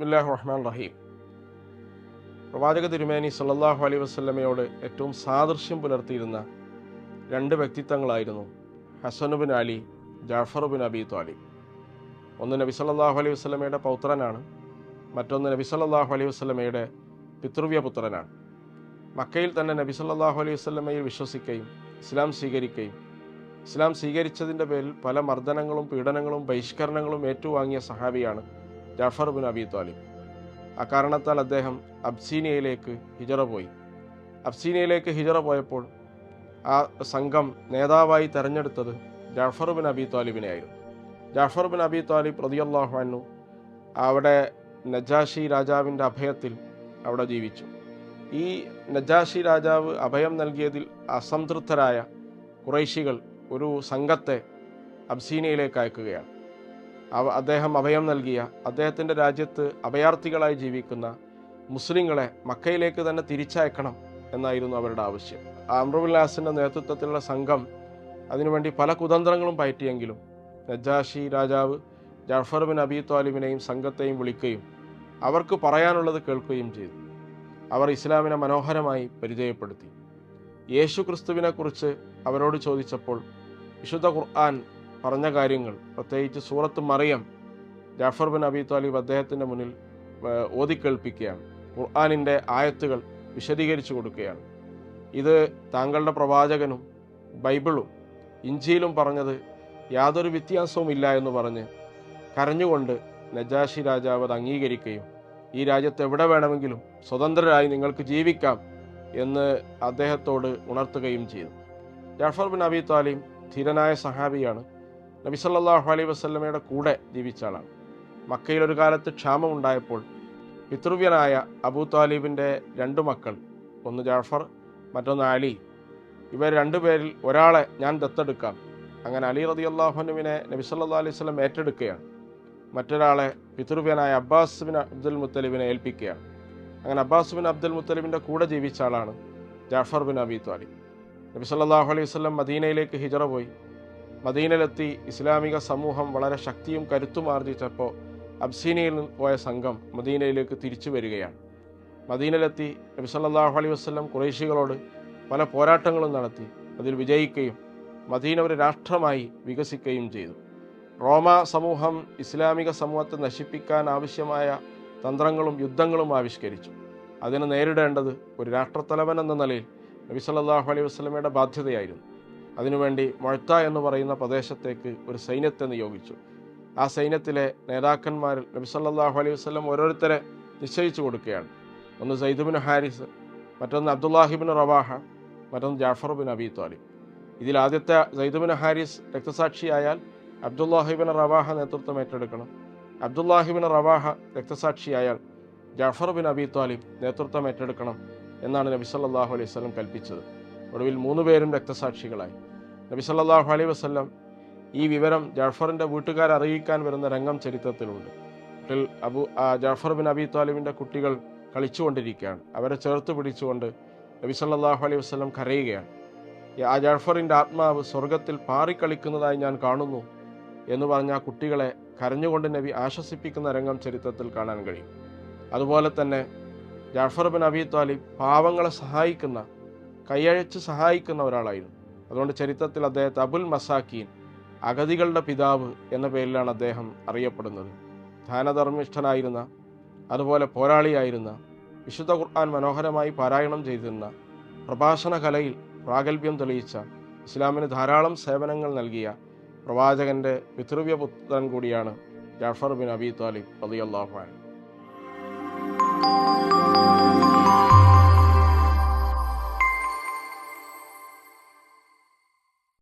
ബിസ്മില്ലാഹ് റഹ്മാൻ റഹീം പ്രവാചക തിരുമേനി സല്ലാഹു അലൈ വസ്ലമയോട് ഏറ്റവും സാദൃശ്യം പുലർത്തിയിരുന്ന രണ്ട് വ്യക്തിത്വങ്ങളായിരുന്നു ഹസനുബിൻ അലി ജാഫറുബിൻ അബി ത്വാലിബ് ഒന്ന് നബി സല്ലാഹു അലൈഹി വസ്ലമയുടെ പൗത്രനാണ് മറ്റൊന്ന് നബി സല്ലാഹു അലൈഹി വസ്ലമയുടെ പിതൃവ്യ പുത്രനാണ്. മക്കയിൽ തന്നെ നബി സല്ലാഹു അലൈഹി വസ്ലമയെ വിശ്വസിക്കുകയും ഇസ്ലാം സ്വീകരിക്കുകയും ഇസ്ലാം സ്വീകരിച്ചതിന്റെ പേരിൽ പല മർദ്ദനങ്ങളും പീഡനങ്ങളും ബഹിഷ്കരണങ്ങളും ഏറ്റുവാങ്ങിയ സഹാബിയാണ് ജാഫർ ബിൻ അബി താലിബ് അക്കാരണത്താൽ അദ്ദേഹം അബ്സീനിയയിലേക്ക് ഹിജറ പോയി. അബ്സീനിയയിലേക്ക് ഹിജറ പോയപ്പോൾ ആ സംഘം നേതാവായി തെരഞ്ഞെടുത്തത് ജാഫർ ബിൻ അബി താലിബിനെയായിരുന്നു ജാഫർ ബിൻ അബി താലിബ് റതിയല്ലാഹു അവിടെ നജാഷി രാജാവിന്റെ അഭയത്തിൽ അവിടെ ജീവിച്ചു. ഈ നജാഷി രാജാവ് അഭയം നൽകിയതിൽ അസംതൃപ്തരായ കുറൈശികൾ ഒരു സംഘത്തെ അബ്സീനയിലേക്ക് അയക്കുകയാണ്. അദ്ദേഹം അഭയം നൽകിയ അദ്ദേഹത്തിന്റെ രാജ്യത്ത് അഭയാർത്ഥികളായി ജീവിക്കുന്ന മുസ്ലിങ്ങളെ മക്കയിലേക്ക് തന്നെ തിരിച്ചയക്കണം എന്നായിരുന്നു അവരുടെ ആവശ്യം. അമ്രുബുല്ലാസിന്റെ നേതൃത്വത്തിലുള്ള സംഘം അതിനുവേണ്ടി പല കുതന്ത്രങ്ങളും പയറ്റിയെങ്കിലും നജാഷി രാജാവ് ജാഫർ ബിൻ അബി താലിബിനെയും സംഘത്തെയും വിളിക്കുകയും അവർക്ക് പറയാനുള്ളത് കേൾക്കുകയും ചെയ്തു. അവർ ഇസ്ലാമിനെ മനോഹരമായി പരിചയപ്പെടുത്തി. യേശു ക്രിസ്തുവിനെക്കുറിച്ച് അവരോട് ചോദിച്ചപ്പോൾ വിശുദ്ധ ഖുർആൻ പറഞ്ഞ കാര്യങ്ങൾ പ്രത്യേകിച്ച് സൂറത്ത് Maryam Jafar bin Abi Talib അദ്ദേഹത്തിന്റെ മുന്നിൽ ഓതിക്കേൾപ്പിക്കുകയാണ് ഖുർആാനിന്റെ ആയത്തുകൾ വിശദീകരിച്ചു കൊടുക്കുകയാണ്. ഇത് താങ്കളുടെ പ്രവാചകനും ബൈബിളും ഇഞ്ചിയിലും പറഞ്ഞത് യാതൊരു വ്യത്യാസവും ഇല്ല എന്ന് പറഞ്ഞ് കരഞ്ഞുകൊണ്ട് നജാഷി രാജാവ് അത് അംഗീകരിക്കുകയും ഈ രാജ്യത്ത് എവിടെ വേണമെങ്കിലും സ്വതന്ത്രരായി നിങ്ങൾക്ക് ജീവിക്കാം എന്ന് അദ്ദേഹത്തോട് ഉണർത്തുകയും ചെയ്തു. ജാഫർ ബിൻ അബി താലിം ധീരനായ സഹാബിയാണ്. നബി സല്ലല്ലാഹു അലൈഹി വസല്ലമയുടെ കൂടെ ജീവിച്ച ആളാണ് മക്കയിൽ ഒരു കാലത്ത് ക്ഷാമമുണ്ടായപ്പോൾ പിതൃവ്യനായ അബൂ താലിബിന്റെ രണ്ട് മക്കൾ ഒന്ന് ജാഫർ മറ്റൊന്ന് അലി. ഇവർ രണ്ടുപേരിൽ ഒരാളെ ഞാൻ ദത്തെടുക്കാം. അങ്ങനെ അലി റതി അള്ളാഹുനുവിനെ നബി സല്ലാ അലൈഹി സ്വലം ഏറ്റെടുക്കുകയാണ്. മറ്റൊരാളെ പിതൃവ്യനായ അബ്ബാസ് ബിൻ അബ്ദുൽ മുത്തലിബിനെ ഏൽപ്പിക്കുകയാണ്. അങ്ങനെ അബ്ബാസ് ബിൻ അബ്ദുൽ മുത്തലിബിന്റെ കൂടെ ജീവിച്ച ആളാണ് ജാഫർ ബിൻ അബി താലിബ്. നബി സല്ലല്ലാഹു അലൈഹി വസ്ലം മദീനയിലേക്ക് ഹിജറ പോയി. മദീനയിലെത്തി ഇസ്ലാമിക സമൂഹം വളരെ ശക്തിയും കരുത്തും ആർജിച്ചപ്പോൾ അബ്സീനയിൽ പോയ സംഘം മദീനയിലേക്ക് തിരിച്ചു വരികയാണ്. മദീനയിലെത്തി നബി സല്ലല്ലാഹു അലൈഹി വസ്ലം കുറേശികളോട് പല പോരാട്ടങ്ങളും നടത്തി. അതിൽ വിജയിക്കുകയും മദീന ഒരു രാഷ്ട്രമായി വികസിക്കുകയും ചെയ്തു. റോമ സമൂഹം ഇസ്ലാമിക സമൂഹത്തെ നശിപ്പിക്കാൻ ആവശ്യമായ തന്ത്രങ്ങളും യുദ്ധങ്ങളും ആവിഷ്കരിച്ചു. അതിനെ നേരിടേണ്ടത് ഒരു രാഷ്ട്രത്തലവൻ എന്ന നിലയിൽ നബി സല്ലാഹു അലൈഹി വസ്ലമയുടെ ബാധ്യതയായിരുന്നു. അതിനുവേണ്ടി മൊഴ്ത്ത എന്ന് പറയുന്ന പ്രദേശത്തേക്ക് ഒരു സൈന്യത്തെ നിയോഗിച്ചു. ആ സൈന്യത്തിലെ നേതാക്കന്മാരിൽ നബി സല്ലല്ലാഹു അലൈഹി വസല്ലം ഓരോരുത്തരെ നിശ്ചയിച്ചു കൊടുക്കുകയാണ്. ഒന്ന് സൈദുബിൻ ഹാരിസ് മറ്റൊന്ന് അബ്ദുല്ലാഹിബിൻ റവാഹ മറ്റൊന്ന് ജാഫർ ബിൻ അബി താലിബ്. ഇതിൽ ആദ്യത്തെ സൈദുബിൻ ഹാരിസ് രക്തസാക്ഷിയായാൽ അബ്ദുല്ലാഹിബിൻ റവാഹ നേതൃത്വം ഏറ്റെടുക്കണം. അബ്ദുല്ലാഹിബിൻ റവാഹ രക്തസാക്ഷിയായാൽ ജാഫർ ബിൻ അബി താലിബ് നേതൃത്വം ഏറ്റെടുക്കണം എന്നാണ് നബി സല്ലല്ലാഹു അലൈഹി വസല്ലം കൽപ്പിച്ചത്. ഒടുവിൽ മൂന്ന് പേരും രക്തസാക്ഷികളായി. നബി സല്ലാഹു അലൈ വസല്ലം ഈ വിവരം ജാഫറിന്റെ വീട്ടുകാരെ അറിയിക്കാൻ വരുന്ന രംഗം ചരിത്രത്തിലുണ്ട്. വീട്ടിൽ അബു ജാഫർ ബിൻ അബി താലിബിന്റെ കുട്ടികൾ കളിച്ചുകൊണ്ടിരിക്കുകയാണ്. അവരെ ചേർത്ത് പിടിച്ചുകൊണ്ട് നബി സല്ലാഹു അലൈഹി വസ്ലം കരയുകയാണ്. ആ ജാഫറിന്റെ ആത്മാവ് സ്വർഗത്തിൽ പാറിക്കളിക്കുന്നതായി ഞാൻ കാണുന്നു എന്ന് പറഞ്ഞ ആ കുട്ടികളെ കരഞ്ഞുകൊണ്ട് നബി ആശ്വസിപ്പിക്കുന്ന രംഗം ചരിത്രത്തിൽ കാണാൻ കഴിയും. അതുപോലെ തന്നെ ജാഫർ ബിൻ അബി താലിബ് പാവങ്ങളെ സഹായിക്കുന്ന കൈയഴച്ച് സഹായിക്കുന്ന ഒരാളായിരുന്നു. അതുകൊണ്ട് ചരിത്രത്തിൽ അദ്ദേഹത്തെ അബുൽ മസാക്കീൻ അഗതികളുടെ പിതാവ് എന്ന പേരിലാണ് അദ്ദേഹം അറിയപ്പെടുന്നത്. ധാനധർമ്മിഷ്ഠനായിരുന്ന അതുപോലെ പോരാളിയായിരുന്ന വിശുദ്ധ ഖുർആൻ മനോഹരമായി പാരായണം ചെയ്തിരുന്ന പ്രഭാഷണ കലയിൽ പ്രാഗൽഭ്യം തെളിയിച്ച ഇസ്ലാമിന് ധാരാളം സേവനങ്ങൾ നൽകിയ പ്രവാചകന്റെ പിതൃവ്യ പുത്രൻ കൂടിയാണ് ജാഫർ ബിൻ അബി താലിബ് റളിയല്ലാഹു അൻഹു.